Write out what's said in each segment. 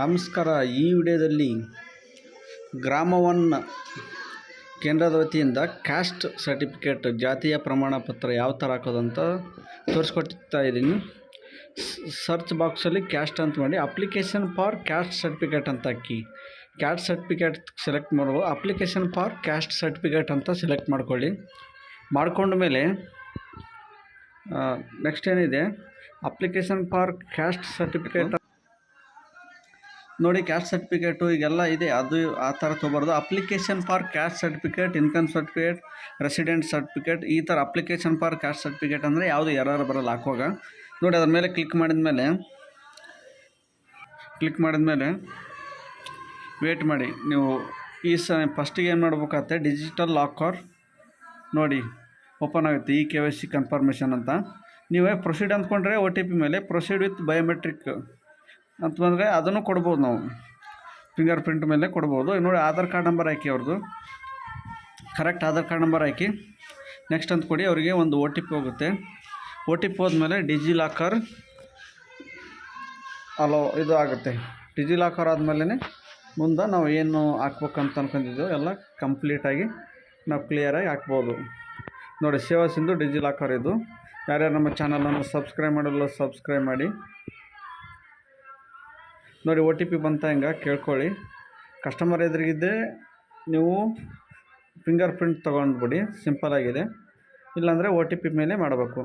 ನಮಸ್ಕಾರ. ಈ ವಿಡಿಯೋದಲ್ಲಿ ಗ್ರಾಮವನ್ನು ಕೇಂದ್ರದ ವತಿಯಿಂದ ಕ್ಯಾಸ್ಟ್ ಸರ್ಟಿಫಿಕೇಟ್ ಜಾತಿಯ ಪ್ರಮಾಣ ಪತ್ರ ಯಾವ ಥರ ಹಾಕೋದಂತ ತೋರಿಸ್ಕೊಡ್ತಾ ಇದ್ದೀನಿ. ಸರ್ಚ್ ಬಾಕ್ಸಲ್ಲಿ ಕ್ಯಾಸ್ಟ್ ಅಂತ ಮಾಡಿ ಅಪ್ಲಿಕೇಶನ್ ಫಾರ್ ಕ್ಯಾಸ್ಟ್ ಸರ್ಟಿಫಿಕೇಟ್ ಅಂತ ಹಾಕಿ. ಕ್ಯಾಸ್ಟ್ ಸರ್ಟಿಫಿಕೇಟ್ ಸೆಲೆಕ್ಟ್ ಮಾಡ್ಬೋದು ಅಪ್ಲಿಕೇಶನ್ ಫಾರ್ ಕ್ಯಾಸ್ಟ್ ಸರ್ಟಿಫಿಕೇಟ್ ಅಂತ ಸೆಲೆಕ್ಟ್ ಮಾಡ್ಕೊಳ್ಳಿ. ಮಾಡ್ಕೊಂಡ ಮೇಲೆ ನೆಕ್ಸ್ಟ್ ಏನಿದೆ? ಅಪ್ಲಿಕೇಶನ್ ಫಾರ್ ಕ್ಯಾಸ್ಟ್ ಸರ್ಟಿಫಿಕೇಟ್ ನೋಡಿ ಕ್ಯಾಸ್ಟ್ ಸರ್ಟಿಫಿಕೇಟು ಈಗೆಲ್ಲ ಇದೆ. ಅದು ಆ ಥರ ತೊಗೊಬಾರ್ದು. Application for caste certificate income certificate resident certificate ಈ ಥರ ಅಪ್ಲಿಕೇಶನ್ ಫಾರ್ ಕ್ಯಾಸ್ಟ್ ಸರ್ಟಿಫಿಕೇಟ್ ಅಂದರೆ ಯಾವುದು ಎರರ್ ಬರಲ್ಲ, ಹಾಕುವಾಗ. ನೋಡಿ ಅದ್ರ ಮೇಲೆ ಕ್ಲಿಕ್ ಮಾಡಿದ ಮೇಲೆ ಕ್ಲಿಕ್ ಮಾಡಿದ ಮೇಲೆ ವೇಟ್ ಮಾಡಿ. ನೀವು ಈ ಸ ಫಸ್ಟಿಗೆ ಏನು ಮಾಡ್ಬೇಕಾಗತ್ತೆ? ಡಿಜಿಟಲ್ ಲಾಕರ್ ನೋಡಿ ಓಪನ್ ಆಗುತ್ತೆ. E K Y C confirmation ಅಂತ. ನೀವೇ ಪ್ರೊಸೀಡ್ ಅಂದ್ಕೊಂಡ್ರೆ ಒ ಟಿ ಪಿ ಮೇಲೆ ಪ್ರೊಸೀಡ್ ವಿತ್ ಬಯೋಮೆಟ್ರಿಕ್ ಅಂತ ಬಂದರೆ ಅದನ್ನು ಕೊಡ್ಬೋದು ನಾವು. ಫಿಂಗರ್ ಪ್ರಿಂಟ್ ಮೇಲೆ ಕೊಡ್ಬೋದು. ನೋಡಿ ಆಧಾರ್ ಕಾರ್ಡ್ ನಂಬರ್ ಹಾಕಿ ಅವ್ರದ್ದು ಕರೆಕ್ಟ್ ಆಧಾರ್ ಕಾರ್ಡ್ ನಂಬರ್ ಹಾಕಿ. ನೆಕ್ಸ್ಟ್ ಅಂತ ಕೊಡಿ, ಅವರಿಗೆ ಒಂದು ಒ ಟಿ ಪಿ ಹೋಗುತ್ತೆ. ಒ ಟಿ ಪಿ ಹೋದ್ಮೇಲೆ ಡಿಜಿ ಲಾಕರ್ ಅಲೋ, ಇದು ಆಗುತ್ತೆ. ಡಿಜಿ ಲಾಕರ್ ಆದಮೇಲೆ ಮುಂದೆ ನಾವು ಏನು ಹಾಕ್ಬೇಕಂತ ಅನ್ಕೊಂಡಿದ್ದೆವು ಎಲ್ಲ ಕಂಪ್ಲೀಟಾಗಿ ನಾವು ಕ್ಲಿಯರಾಗಿ ಹಾಕ್ಬೋದು. ನೋಡಿ, ಸೇವಾ ಸಿಂಧು ಡಿಜಿ ಲಾಕರ್ ಇದು. ಯಾರ್ಯಾರು ನಮ್ಮ ಚಾನಲನ್ನು ಸಬ್ಸ್ಕ್ರೈಬ್ ಮಾಡಲ್ಲ ಸಬ್ಸ್ಕ್ರೈಬ್ ಮಾಡಿ. ನೋಡಿ ಒ ಟಿ ಪಿ ಬಂತ ಹಿಂಗೆ ಕೇಳ್ಕೊಳ್ಳಿ. ಕಸ್ಟಮರ್ ಎದುರಿಗಿದ್ದರೆ ನೀವು ಫಿಂಗರ್ ಪ್ರಿಂಟ್ ತೊಗೊಂಡ್ಬಿಡಿ ಸಿಂಪಲಾಗಿದೆ ಇಲ್ಲಾಂದರೆ ಒ ಟಿ ಪಿ ಮೇಲೆ ಮಾಡಬೇಕು.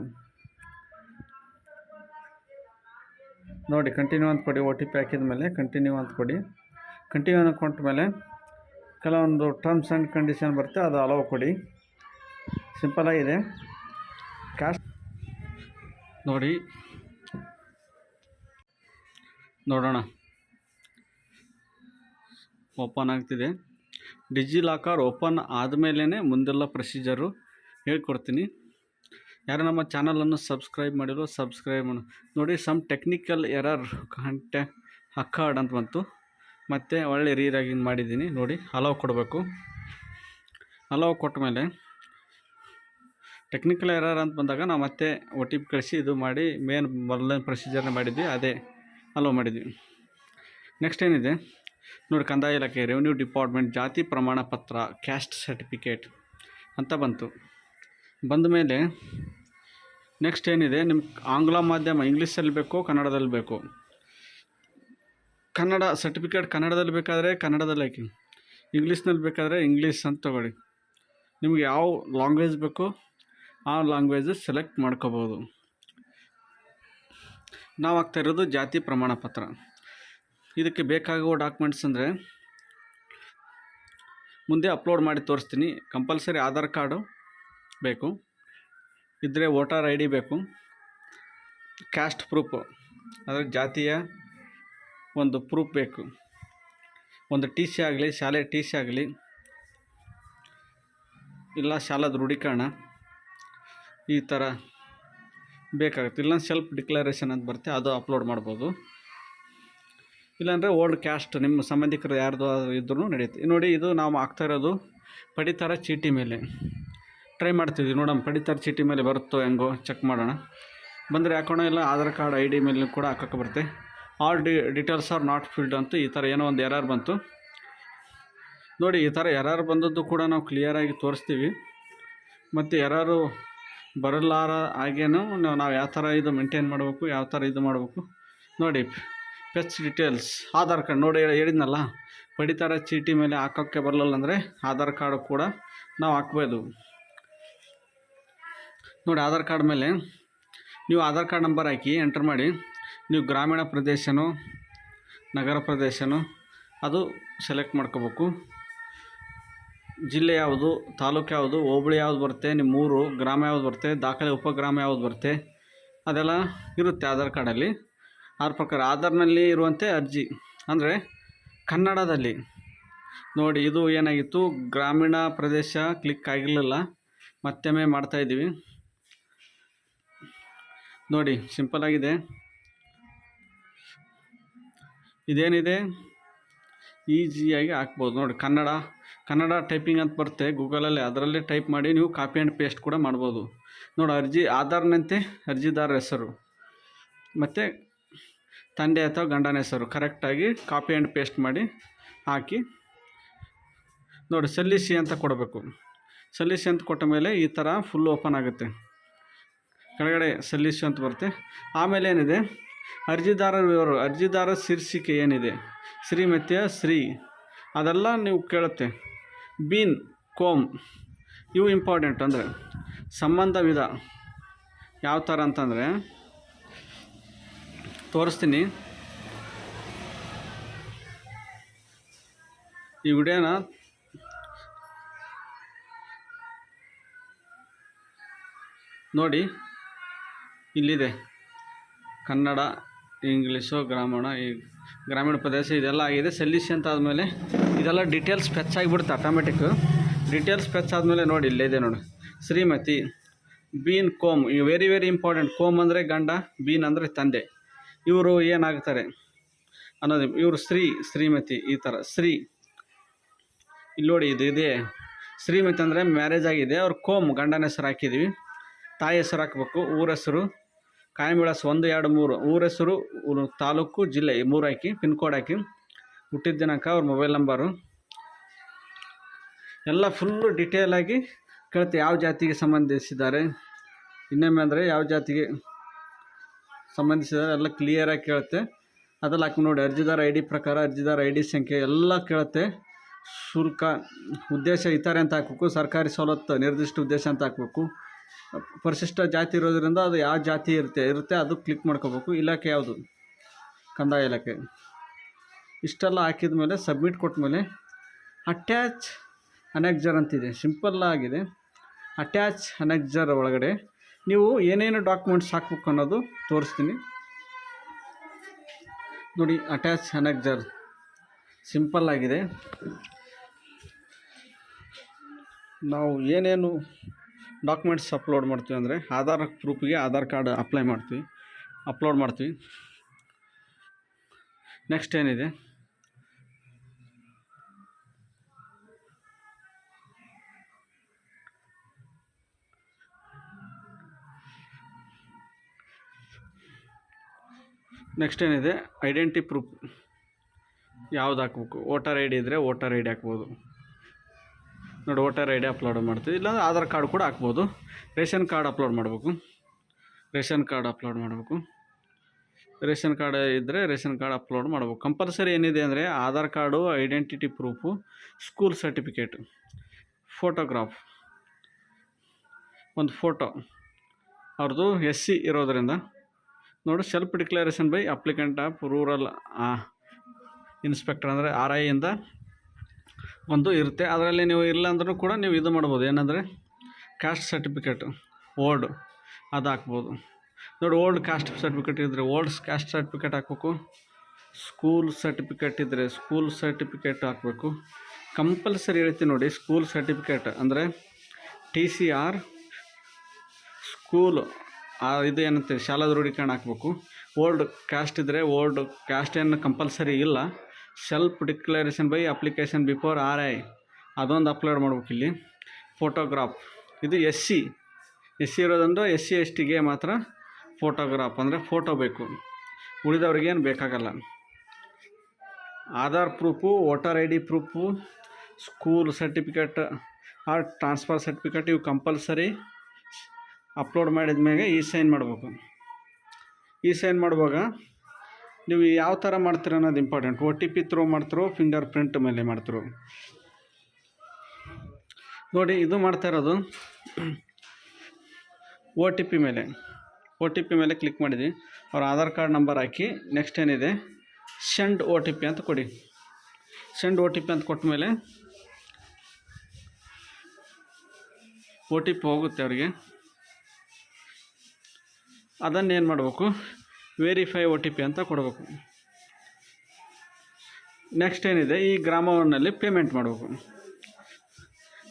ನೋಡಿ ಕಂಟಿನ್ಯೂ ಅಂತ ಕೊಡಿ, ಒ ಟಿ ಪಿ ಹಾಕಿದ ಮೇಲೆ ಕಂಟಿನ್ಯೂ ಅಂತ ಕೊಡಿ. ಕಂಟಿನ್ಯೂ ಅಂತ ಮೇಲೆ ಕೆಲವೊಂದು ಟರ್ಮ್ಸ್ ಆ್ಯಂಡ್ ಕಂಡೀಷನ್ ಬರುತ್ತೆ, ಅದು ಅಲೋ ಕೊಡಿ. ಸಿಂಪಲಾಗಿದೆ ಕ್ಯಾಶ್ ನೋಡಿ. ನೋಡೋಣ. ಓಪನ್ ಆಗ್ತಿದೆ. ಡಿಜಿ ಲಾಕರ್ ಓಪನ್ ಆದಮೇಲೇ ಮುಂದೆಲ್ಲ ಪ್ರೊಸೀಜರು ಹೇಳ್ಕೊಡ್ತೀನಿ. ಯಾರು ನಮ್ಮ ಚಾನಲನ್ನು ಸಬ್ಸ್ಕ್ರೈಬ್ ಮಾಡಿರೋ ಸಬ್ಸ್ಕ್ರೈಬ್ ಮಾಡಿ. ನೋಡಿ ಸಮ್ ಟೆಕ್ನಿಕಲ್ ಎರರ್ ಕಾಂಟ್ಯಾ ಅಕ್ಕಾರ್ಡ್ ಅಂತ ಬಂತು. ಮತ್ತು ಒಳ್ಳೆ ರೀರಾಗಿ ಮಾಡಿದ್ದೀನಿ. ನೋಡಿ ಅಲೋ ಕೊಡಬೇಕು. ಅಲೋ ಕೊಟ್ಟ ಮೇಲೆ ಟೆಕ್ನಿಕಲ್ ಎರರ್ ಅಂತ ಬಂದಾಗ ನಾವು ಮತ್ತೆ ಒ ಟಿ ಪಿ ಕಳಿಸಿ ಇದು ಮಾಡಿ ಮೇನ್ ಮೊದಲನೇ ಪ್ರೊಸೀಜರ್ನ ಮಾಡಿದ್ವಿ, ಅದೇ ಅಲೋ ಮಾಡಿದ್ವಿ. ನೆಕ್ಸ್ಟ್ ಏನಿದೆ? ನೋಡಿ ಕಂದಾಯ ಇಲಾಖೆ ರೆವಿನ್ಯೂ ಡಿಪಾರ್ಟ್ಮೆಂಟ್ ಜಾತಿ ಪ್ರಮಾಣ ಪತ್ರ ಕ್ಯಾಸ್ಟ್ ಸರ್ಟಿಫಿಕೇಟ್ ಅಂತ ಬಂತು. ಬಂದ ಮೇಲೆ ನೆಕ್ಸ್ಟ್ ಏನಿದೆ? ನಿಮ್ಮ ಆಂಗ್ಲ ಮಾಧ್ಯಮ ಇಂಗ್ಲೀಷಲ್ಲಿ ಬೇಕು, ಕನ್ನಡದಲ್ಲಿ ಬೇಕು? ಕನ್ನಡ ಸರ್ಟಿಫಿಕೇಟ್ ಕನ್ನಡದಲ್ಲಿ ಬೇಕಾದರೆ ಕನ್ನಡದಲ್ಲಿ ಹಾಕಿ. ಇಂಗ್ಲೀಷ್ನಲ್ಲಿ ಬೇಕಾದರೆ ಇಂಗ್ಲೀಷ್ ಅಂತ ತೊಗೊಳ್ಳಿ. ನಿಮ್ಗೆ ಯಾವ ಲ್ಯಾಂಗ್ವೇಜ್ ಬೇಕು ಆ ಲ್ಯಾಂಗ್ವೇಜ್ ಸೆಲೆಕ್ಟ್ ಮಾಡ್ಕೋಬೋದು. ನಾವು ಆಗ್ತಾ ಇರೋದು ಜಾತಿ ಪ್ರಮಾಣ ಪತ್ರ. ಇದಕ್ಕೆ ಬೇಕಾಗುವ ಡಾಕ್ಯುಮೆಂಟ್ಸ್ ಅಂದರೆ ಮುಂದೆ ಅಪ್ಲೋಡ್ ಮಾಡಿ ತೋರಿಸ್ತೀನಿ. ಕಂಪಲ್ಸರಿ ಆಧಾರ್ ಕಾರ್ಡು ಬೇಕು. ಇದ್ದರೆ ವೋಟರ್ ಐ ಡಿ ಬೇಕು. ಕ್ಯಾಸ್ಟ್ ಪ್ರೂಫು ಅಂದರೆ ಜಾತಿಯ ಒಂದು ಪ್ರೂಫ್ ಬೇಕು. ಒಂದು ಟಿ ಸಿ ಆಗಲಿ, ಶಾಲೆ ಟಿ ಸಿ ಆಗಲಿ, ಇಲ್ಲ ಶಾಲಾ ದೃಢೀಕರಣ ಈ ಥರ ಬೇಕಾಗುತ್ತೆ. ಇಲ್ಲ ಸೆಲ್ಫ್ ಡಿಕ್ಲರೇಷನ್ ಅಂತ ಬರುತ್ತೆ, ಅದು ಅಪ್ಲೋಡ್ ಮಾಡ್ಬೋದು. ಇಲ್ಲಾಂದರೆ ಓಲ್ಡ್ ಕ್ಯಾಸ್ಟ್, ನಿಮ್ಮ ಸಂಬಂಧಿಕರು ಯಾರ್ದು ಇದ್ರೂ ನಡೆಯುತ್ತೆ ನೋಡಿ, ಇದು ನಾವು ಹಾಕ್ತಾ ಇರೋದು ಪಡಿತರ ಚೀಟಿ ಮೇಲೆ. ಟ್ರೈ ಮಾಡ್ತಿದ್ವಿ, ನೋಡೋಣ ಪಡಿತರ ಚೀಟಿ ಮೇಲೆ ಬರುತ್ತೋ ಹೆಂಗೋ ಚೆಕ್ ಮಾಡೋಣ. ಬಂದರೆ ಹಾಕೋಣ, ಇಲ್ಲ ಆಧಾರ್ ಕಾರ್ಡ್ ಐ ಡಿ ಮೇಲೆ ಕೂಡ ಹಾಕೋಕೆ ಬರುತ್ತೆ. All the details are not filled ಅಂತ ಈ ಥರ ಏನೋ ಒಂದು ಎರರ್ ಬಂತು. ನೋಡಿ, ಈ ಥರ ಎರರ್ ಬಂದದ್ದು ಕೂಡ ನಾವು ಕ್ಲಿಯರಾಗಿ ತೋರಿಸ್ತೀವಿ. ಮತ್ತು ಯಾರು ಬರಲಾರ ಹಾಗೇನು ನಾವು ಯಾವ ಥರ ಇದು ಮೇಂಟೈನ್ ಮಾಡಬೇಕು, ಯಾವ ಥರ ಇದು ಮಾಡಬೇಕು, ನೋಡಿ. ಫೆಚ್ ಡೀಟೇಲ್ಸ್ ಆಧಾರ್ ಕಾರ್ಡ್ ನೋಡಿ ಹೇಳಿದ್ನಲ್ಲ? ಪಡಿತರ ಚೀಟಿ ಮೇಲೆ ಹಾಕೋಕ್ಕೆ ಬರಲಿಲ್ಲ ಅಂದರೆ ಆಧಾರ್ ಕಾರ್ಡ್ ಕೂಡ ನಾವು ಹಾಕ್ಬೋದು. ನೋಡಿ ಆಧಾರ್ ಕಾರ್ಡ್ ಮೇಲೆ ನೀವು ಆಧಾರ್ ಕಾರ್ಡ್ ನಂಬರ್ ಹಾಕಿ ಎಂಟರ್ ಮಾಡಿ. ನೀವು ಗ್ರಾಮೀಣ ಪ್ರದೇಶನೋ, ನಗರ ಪ್ರದೇಶನೋ, ಅದು ಸೆಲೆಕ್ಟ್ ಮಾಡ್ಕೋಬೇಕು. ಜಿಲ್ಲೆ ಯಾವುದು, ತಾಲೂಕು ಯಾವುದು, ಹೋಬಳಿ ಯಾವ್ದು ಬರುತ್ತೆ, ನಿಮ್ಮ ಊರು, ಗ್ರಾಮ ಯಾವ್ದು ಬರುತ್ತೆ, ದಾಖಲೆ ಉಪಗ್ರಾಮ ಯಾವ್ದು ಬರುತ್ತೆ, ಅದೆಲ್ಲ ಇರುತ್ತೆ ಆಧಾರ್ ಕಾರ್ಡಲ್ಲಿ ಅದ್ರ ಪ್ರಕಾರ ಆಧಾರ್ನಲ್ಲಿ ಇರುವಂತೆ ಅರ್ಜಿ. ಅಂದರೆ ಕನ್ನಡದಲ್ಲಿ. ನೋಡಿ, ಇದು ಏನಾಗಿತ್ತು? ಗ್ರಾಮೀಣ ಪ್ರದೇಶ ಕ್ಲಿಕ್ ಆಗಿರಲಿಲ್ಲ ಮತ್ತೊಮ್ಮೆ ಮಾಡ್ತಾಯಿದ್ದೀವಿ ನೋಡಿ ಸಿಂಪಲ್ಲಾಗಿದೆ ಇದೇನಿದೆ? ಈಸಿಯಾಗಿ ಹಾಕ್ಬೋದು. ನೋಡಿ, ಕನ್ನಡ. ಕನ್ನಡ ಟೈಪಿಂಗ್ ಅಂತ ಬರುತ್ತೆ ಗೂಗಲಲ್ಲಿ. ಅದರಲ್ಲೇ ಟೈಪ್ ಮಾಡಿ ನೀವು ಕಾಪಿ ಆ್ಯಂಡ್ ಪೇಸ್ಟ್ ಕೂಡ ಮಾಡ್ಬೋದು. ನೋಡಿ, ಅರ್ಜಿ ಆಧಾರ್ನಂತೆ ಅರ್ಜಿದಾರರ ಹೆಸರು. ಮತ್ತು ತಂದೆ ಅಥವಾ ಗಂಡನ ಹೆಸರು ಕರೆಕ್ಟಾಗಿ ಕಾಪಿ ಆ್ಯಂಡ್ ಪೇಸ್ಟ್ ಮಾಡಿ ಹಾಕಿ ನೋಡಿ ಸಲ್ಲಿಸಿ ಅಂತ ಕೊಡಬೇಕು. ಸಲ್ಲಿಸಿ ಅಂತ ಕೊಟ್ಟ ಮೇಲೆ ಈ ಥರ ಫುಲ್ ಓಪನ್ ಆಗುತ್ತೆ. ಕೆಳಗಡೆ ಸಲ್ಲಿಸಿ ಅಂತ ಬರುತ್ತೆ. ಆಮೇಲೆ ಏನಿದೆ? ಅರ್ಜಿದಾರರ ವಿವರ ಅರ್ಜಿದಾರ ಶೀರ್ಷಿಕೆ ಏನಿದೆ? ಶ್ರೀಮತಿಯ ಶ್ರೀ. ಅದೆಲ್ಲ ನೀವು ಕೇಳುತ್ತೆ. ಬೀನ್, ಕೋಮ್ ಇವು ಇಂಪಾರ್ಟೆಂಟ್ ಅಂದರೆ ಸಂಬಂಧ ವಿಧ. ಯಾವ ಥರ ಅಂತಂದರೆ ತೋರಿಸ್ತೀನಿ. ಈ ವಿಡಿಯೋನ ನೋಡಿ, ಇಲ್ಲಿದೆ. ಕನ್ನಡ, ಇಂಗ್ಲೀಷು, ಗ್ರಾಮೀಣ, ಈ ಗ್ರಾಮೀಣ ಪ್ರದೇಶ ಇದೆಲ್ಲ ಆಗಿದೆ. ಸಲ್ಲಿಸಿ ಅಂತ ಆದಮೇಲೆ ಇದೆಲ್ಲ ಡೀಟೇಲ್ಸ್ ಫೆಚ್ ಆಗಿಬಿಡುತ್ತೆ ಆಟೋಮೆಟಿಕ್ ಡೀಟೇಲ್ಸ್ ಫೆಚ್ ಆದಮೇಲೆ ನೋಡಿ, ಇಲ್ಲೇ ಇದೆ ನೋಡಿ. ಶ್ರೀಮತಿ, ಬೀನ್, ಕೋಮ್. ವೆರಿ ವೆರಿ ಇಂಪಾರ್ಟೆಂಟ್ ಕೋಮ್ ಅಂದರೆ ಗಂಡ, ಬೀನ್ ಅಂದರೆ ತಂದೆ. ಇವರು ಏನಾಗ್ತಾರೆ ಅನ್ನೋದು ಇವರು ಸ್ತ್ರೀ, ಶ್ರೀಮತಿ, ಈ ಥರ ಸ್ತ್ರೀ. ಇಲ್ಲಿ ನೋಡಿ ಇದು, ಇದೆ. ಶ್ರೀಮತಿ ಅಂದರೆ ಮ್ಯಾರೇಜ್ ಆಗಿದೆ. ಅವ್ರು ಕೋಮ್, ಗಂಡನ ಹೆಸರು ಹಾಕಿದ್ದೀವಿ ತಾಯಿ ಹೆಸರು ಹಾಕಬೇಕು, ಊರ ಹೆಸರು. ಕಾಯಂ ವಿಳಾಸ ಒಂದು, ಎರಡು, ಮೂರು. ಊರ ಹೆಸರು ತಾಲೂಕು, ಜಿಲ್ಲೆ ಮೂರು ಹಾಕಿ, ಪಿನ್ ಕೋಡ್ ಹಾಕಿ. ಹುಟ್ಟಿದ ದಿನಾಂಕ ಅವ್ರ ಮೊಬೈಲ್ ನಂಬರು ಎಲ್ಲ ಫುಲ್ಲು ಡಿಟೇಲಾಗಿ ಕೇಳುತ್ತೆ ಯಾವ ಜಾತಿಗೆ ಸಂಬಂಧಿಸಿದ್ದಾರೆ. ಇನ್ನೊಮ್ಮೆ ಅಂದರೆ ಯಾವ ಜಾತಿಗೆ ಸಂಬಂಧಿಸಿದ್ದಾರೆ ಎಲ್ಲ ಕ್ಲಿಯರಾಗಿ ಕೇಳುತ್ತೆ. ಅದೆಲ್ಲ ಹಾಕಿ ನೋಡಿ, ಅರ್ಜಿದಾರ ಐ ಡಿ ಪ್ರಕಾರ, ಅರ್ಜಿದಾರ ಐ ಡಿ ಸಂಖ್ಯೆ ಎಲ್ಲ ಕೇಳುತ್ತೆ. ಶುಲ್ಕ, ಉದ್ದೇಶ ಇತರೆ ಅಂತ ಹಾಕಬೇಕು, ಸರ್ಕಾರಿ ಸವಲತ್ತು, ನಿರ್ದಿಷ್ಟ ಉದ್ದೇಶ ಅಂತ ಹಾಕಬೇಕು. ಪರಿಶಿಷ್ಟ ಜಾತಿ ಇರೋದ್ರಿಂದ ಅದು ಯಾವ ಜಾತಿ ಇರುತ್ತೆ ಇರುತ್ತೆ, ಅದು ಕ್ಲಿಕ್ ಮಾಡ್ಕೋಬೇಕು. ಇಲಾಖೆ ಯಾವುದು? ಕಂದಾಯ ಇಲಾಖೆ. ಇಷ್ಟೆಲ್ಲ ಹಾಕಿದ ಮೇಲೆ ಸಬ್ಮಿಟ್ ಕೊಟ್ಟ ಮೇಲೆ ಅಟ್ಯಾಚ್ ಅನೆಕ್ಜರ್ ಅಂತಿದೆ. ಸಿಂಪಲ್ ಆಗಿದೆ. ಅಟ್ಯಾಚ್ ಅನೆಕ್ಜರ್ ಒಳಗಡೆ ನೀವು ಏನೇನು ಡಾಕ್ಯುಮೆಂಟ್ಸ್ ಹಾಕ್ಬೇಕು ಅನ್ನೋದು ತೋರಿಸ್ತೀನಿ. ನೋಡಿ ಅಟ್ಯಾಚ್ ಅನೆಕ್ಜರ್ ಸಿಂಪಲ್ ಆಗಿದೆ. ನಾವು ಏನೇನು ಡಾಕ್ಯುಮೆಂಟ್ಸ್ ಅಪ್ಲೋಡ್ ಮಾಡ್ತೀವಿ ಅಂದರೆ ಆಧಾರ್ ಪ್ರೂಫಿಗೆ ಆಧಾರ್ ಕಾರ್ಡ್ ಅಪ್ಲೈ ಮಾಡ್ತೀವಿ. ಅಪ್ಲೋಡ್ ಮಾಡ್ತೀವಿ. ನೆಕ್ಸ್ಟ್ ಏನಿದೆ? ನೆಕ್ಸ್ಟ್ ಏನಿದೆ? ಐಡೆಂಟಿ ಪ್ರೂಫ್ ಯಾವ್ದು ಹಾಕ್ಬೇಕು? ವೋಟರ್ ಐ ಡಿ ಇದ್ದರೆ ವೋಟರ್ ಐ ಡಿ ಹಾಕ್ಬೋದು. ನೋಡಿ, ವೋಟರ್ ಐ ಡಿ ಅಪ್ಲೋಡ್ ಮಾಡ್ತೀವಿ. ಇಲ್ಲಾಂದ್ರೆ ಆಧಾರ್ ಕಾರ್ಡ್ ಕೂಡ ಹಾಕ್ಬೋದು. ರೇಷನ್ ಕಾರ್ಡ್ ಅಪ್ಲೋಡ್ ಮಾಡಬೇಕು. ರೇಷನ್ ಕಾರ್ಡ್ ಅಪ್ಲೋಡ್ ಮಾಡಬೇಕು. ರೇಷನ್ ಕಾರ್ಡ್ ಇದ್ದರೆ ರೇಷನ್ ಕಾರ್ಡ್ ಅಪ್ಲೋಡ್ ಮಾಡಬೇಕು. ಕಂಪಲ್ಸರಿ ಏನಿದೆ ಅಂದರೆ Aadhaar card identity proof school certificate photograph ಒಂದು ಫೋಟೋ ಅವ್ರದ್ದು ಎಸ್ ಸಿ ಇರೋದರಿಂದ ನೋಡಿ self declaration by applicant of rural inspector ಅಂದರೆ ಆರ್ ಐಯಿಂದ ಒಂದು ಇರುತ್ತೆ. ಅದರಲ್ಲಿ ನೀವು ಇಲ್ಲ ಅಂದ್ರೂ ಕೂಡ ನೀವು ಇದು ಮಾಡ್ಬೋದು. ಏನಂದರೆ ಕ್ಯಾಸ್ಟ್ ಸರ್ಟಿಫಿಕೇಟು ಓಲ್ಡ್ ಅದು ಹಾಕ್ಬೋದು. ನೋಡಿ ಓಲ್ಡ್ ಕ್ಯಾಸ್ಟ್ ಸರ್ಟಿಫಿಕೇಟ್ ಇದ್ದರೆ ಓಲ್ಡ್ ಕ್ಯಾಸ್ಟ್ ಸರ್ಟಿಫಿಕೇಟ್ ಹಾಕ್ಬೇಕು. ಸ್ಕೂಲ್ ಸರ್ಟಿಫಿಕೇಟ್ ಇದ್ದರೆ ಸ್ಕೂಲ್ ಸರ್ಟಿಫಿಕೇಟ್ ಹಾಕಬೇಕು. ಕಂಪಲ್ಸರಿ ಹೇಳ್ತೀನಿ ನೋಡಿ ಸ್ಕೂಲ್ ಸರ್ಟಿಫಿಕೇಟ್ ಅಂದರೆ ಟಿ ಸಿ ಆರ್ ಸ್ಕೂಲ್ ಇದು ಏನಂತ ಶಾಲಾ ದೃಢೀಕರಣ ಹಾಕ್ಬೇಕು. ಓಲ್ಡ್ ಕ್ಯಾಸ್ಟ್ ಇದ್ದರೆ ಓಲ್ಡ್ ಕ್ಯಾಸ್ಟ್ ಏನು ಕಂಪಲ್ಸರಿ ಇಲ್ಲ. Self declaration by application before R I ಅದೊಂದು ಅಪ್ಲೋಡ್ ಮಾಡ್ಬೇಕು ಇಲ್ಲಿ. ಫೋಟೋಗ್ರಾಫ್ ಇದು ಎಸ್ ಸಿ ಎಸ್ ಸಿ ಇರೋದಂದ್ರೆ ಎಸ್ ಸಿ ಎಸ್ ಟಿಗೆ ಮಾತ್ರ ಫೋಟೋಗ್ರಾಫ್ ಅಂದರೆ ಫೋಟೋ ಬೇಕು. ಉಳಿದವ್ರಿಗೇನು ಬೇಕಾಗಲ್ಲ. Aadhaar proof voter I D proof school certificate or transfer certificate ಇವು ಕಂಪಲ್ಸರಿ ಅಪ್ಲೋಡ್ ಮಾಡಿದ ಮೇಲೆ ಈ ಸೈನ್ ಮಾಡಬೇಕು. ಈ ಸೈನ್ ಮಾಡುವಾಗ ನೀವು ಯಾವ ಥರ ಮಾಡ್ತೀರ ಅನ್ನೋದು important O T P through ಮಾಡ್ತಿರೋ ಫಿಂಗರ್ ಪ್ರಿಂಟ್ ಮೇಲೆ ಮಾಡ್ತಿರೋ. ನೋಡಿ, ಇದು ಮಾಡ್ತಾ ಇರೋದು. ಒ ಟಿ ಪಿ ಮೇಲೆ. ಒ ಟಿ ಪಿ ಮೇಲೆ ಕ್ಲಿಕ್ ಮಾಡಿದ್ವಿ. ಅವ್ರ ಆಧಾರ್ ಕಾರ್ಡ್ ನಂಬರ್ ಹಾಕಿ ನೆಕ್ಸ್ಟ್ ಏನಿದೆ? ಸೆಂಡ್ ಒ ಟಿ ಪಿ ಅಂತ ಕೊಡಿ. ಸೆಂಡ್ ಒ ಟಿ ಪಿ ಅಂತ ಕೊಟ್ಟ ಮೇಲೆ ಒ ಟಿ ಪಿ ಹೋಗುತ್ತೆ ಅವರಿಗೆ. ಅದನ್ನು ಏನು ಮಾಡಬೇಕು ವೆರಿಫೈ ಒ ಟಿ ಪಿ ಅಂತ ಕೊಡಬೇಕು. ನೆಕ್ಸ್ಟ್ ಏನಿದೆ? ಈ ಗ್ರಾಮವನ್ನಲ್ಲಿ ಪೇಮೆಂಟ್ ಮಾಡಬೇಕು.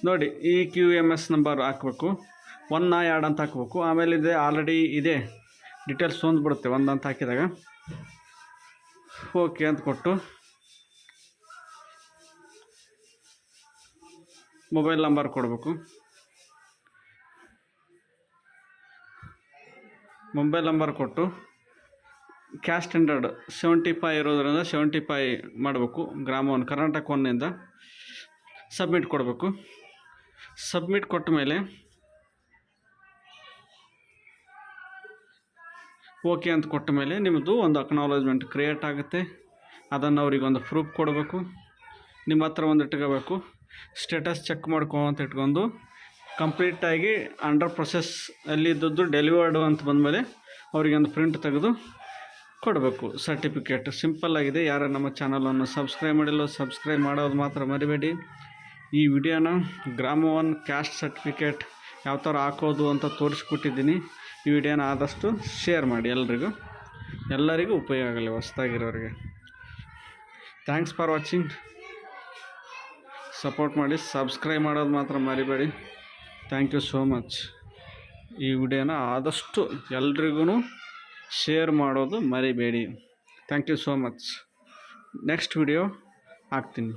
ನೋಡಿ, ಈ ಕ್ಯೂ ಎಂ ಎಸ್ ನಂಬರ್ ಹಾಕಬೇಕು. ಒನ್ ಎರಡು ಅಂತ ಹಾಕಬೇಕು. ಆಮೇಲೆ ಇದೆ ಆಲ್ರೆಡಿ ಇದೆ. ಡೀಟೇಲ್ಸ್ ಬಿಡುತ್ತೆ ಒಂದು ಅಂತ ಹಾಕಿದಾಗ. ಓಕೆ ಅಂತ ಕೊಟ್ಟು. ಮೊಬೈಲ್ ನಂಬರ್ ಕೊಡಬೇಕು. ಮೊಬೈಲ್ ನಂಬರ್ ಕೊಟ್ಟು ಕ್ಯಾಸ್ಟ್ ಸ್ಟ್ಯಾಂಡರ್ಡ್ ಸೆವೆಂಟಿ ಫೈ ಇರೋದ್ರಿಂದ ಸೆವೆಂಟಿ ಫೈ ಮಾಡಬೇಕು. ಗ್ರಾಮ ಒನ್ ಕರ್ನಾಟಕ ಒನ್ನಿಂದ ಸಬ್ಮಿಟ್ ಕೊಡಬೇಕು. ಸಬ್ಮಿಟ್ ಕೊಟ್ಟ ಮೇಲೆ ಓಕೆ ಅಂತ ಕೊಟ್ಟ ಮೇಲೆ ನಿಮ್ಮದು ಒಂದು ಅಕ್ನಾಲಜ್ಮೆಂಟ್ ಕ್ರಿಯೇಟ್ ಆಗುತ್ತೆ. ಅದನ್ನು ಅವ್ರಿಗೆ ಒಂದು ಪ್ರೂಫ್ ಕೊಡಬೇಕು. ನಿಮ್ಮ ಹತ್ರ ಒಂದು ಇಟ್ಕೋಬೇಕು. ಸ್ಟೇಟಸ್ ಚೆಕ್ ಮಾಡ್ಕೊ ಅಂತ ಇಟ್ಕೊಂಡು ಕಂಪ್ಲೀಟಾಗಿ ಅಂಡರ್ ಪ್ರೊಸೆಸ್ ಅಲ್ಲಿ ಇದ್ದದ್ದು ಡೆಲಿವರ್ಡು ಅಂತ ಬಂದಮೇಲೆ ಅವರಿಗೆ ಒಂದು ಪ್ರಿಂಟ್ ತೆಗೆದು ಕೊಡಬೇಕು. ಸರ್ಟಿಫಿಕೇಟ್ ಸಿಂಪಲ್ ಆಗಿದೆ. ಯಾರು ನಮ್ಮ ಚಾನಲನ್ನು ಸಬ್ಸ್ಕ್ರೈಬ್ ಮಾಡಿಲ್ಲ ಸಬ್ಸ್ಕ್ರೈಬ್ ಮಾಡೋದು ಮಾತ್ರ ಮರಿಬೇಡಿ. ಈ ವಿಡಿಯೋನ ಗ್ರಾಮ ಒನ್ ಕ್ಯಾಸ್ಟ್ ಸರ್ಟಿಫಿಕೇಟ್ ಯಾವ ಥರ ಹಾಕೋದು ಅಂತ ತೋರಿಸ್ಕೊಟ್ಟಿದ್ದೀನಿ. ಈ ವಿಡಿಯೋನ ಆದಷ್ಟು ಶೇರ್ ಮಾಡಿ ಎಲ್ರಿಗೂ. ಎಲ್ಲರಿಗೂ ಉಪಯೋಗ ಆಗಲಿ ಹೊಸ್ದಾಗಿರೋರಿಗೆ. ಥ್ಯಾಂಕ್ಸ್ ಫಾರ್ ವಾಚಿಂಗ್ ಸಪೋರ್ಟ್ ಮಾಡಿ ಸಬ್ಸ್ಕ್ರೈಬ್ ಮಾಡೋದು ಮಾತ್ರ ಮರಿಬೇಡಿ. ಥ್ಯಾಂಕ್ ಯು ಸೋ ಮಚ್ ಈ ವಿಡಿಯೋನ ಆದಷ್ಟು ಎಲ್ರಿಗೂ ಶೇರ್ ಮಾಡೋದು ಮರಿಬೇಡಿ. Thank you so much next video ಹಾಕ್ತೀನಿ.